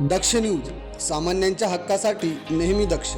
दक्ष news सामान्यांच्या हक्कासाठी नेहमी दक्ष.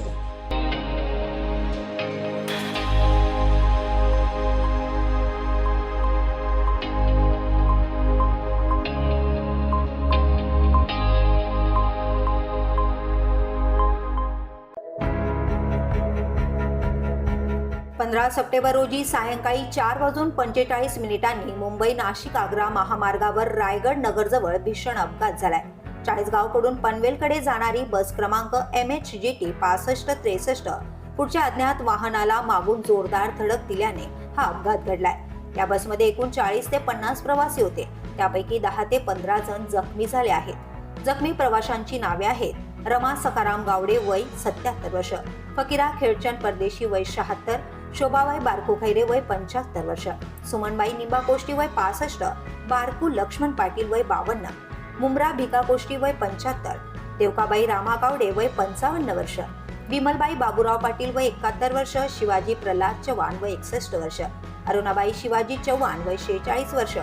पंधरा सप्टेंबर रोजी सायंकाळी चार वाजून पंचेचाळीस मिनिटांनी मुंबई नाशिक आग्रा महामार्गावर रायगड नगरजवळ भीषण अपघात झालाय. चाळीसगावकडून पनवेलकडे जाणारी बस क्रमांक एम एच जी टी पासष्ट त्रेसष्ट पुढच्या अज्ञात वाहनाला मागून जोरदार धडक दिल्याने हा अपघात घडलाय. या बसमध्ये एकूण चाळीस ते पन्नास प्रवासी होते. त्यापैकी दहा ते पंधरा जण जखमी झाले आहेत. जखमी प्रवाशांची नावे आहेत रमा सकाराम गावडे वय सत्याहत्तर वर्ष फकीरा खेळचंद परदेशी वय शहात्तर शोभाबाई बारकू खैरे वय पंच्याहत्तर वर्ष सुमनबाई निंबा कोष्टी वय पासष्ट बारकू लक्ष्मण पाटील वय बावन्न मुमरा भिका कोष्टी वय पंच्याहत्तर देवकाबाई रामा गावडे वय पंचावन्न वर्ष विमलबाई बाबूराव पाटील वय एकाहत्तर वर्ष शिवाजी प्रल्हाद चव्हाण वय एकसष्ट वर्ष अरुणाबाई शिवाजी चव्हाण वय शेहेचाळीस वर्ष.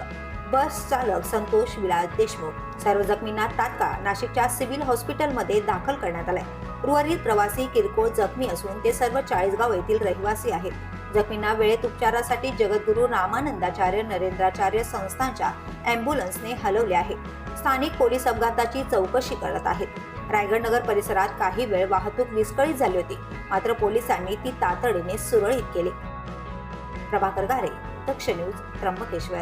बस चालक संतोष विलास देशमुख सर्व जखमींना तात्काळ नाशिकच्या सिव्हिल हॉस्पिटलमध्ये दाखल करण्यात आलंय. उर्वरित प्रवासी किरकोळ जखमी असून ते सर्व चाळीसगाव येथील रहिवासी आहेत. जखमींना वेळेत उपचारासाठी जगद्गुरू रामानंदाचार्य नरेंद्राचार्य संस्थांच्या अँब्युलन्सने हलवले आहे. स्थानिक पोलीस अपघाताची चौकशी करत आहेत. रायगड नगर परिसरात काही वेळ वाहतूक विस्कळीत झाली होती. मात्र पोलिसांनी ती तातडीने सुरळीत केली. प्रभाकर गारे दक्ष न्यूज त्र्यंबकेश्वर.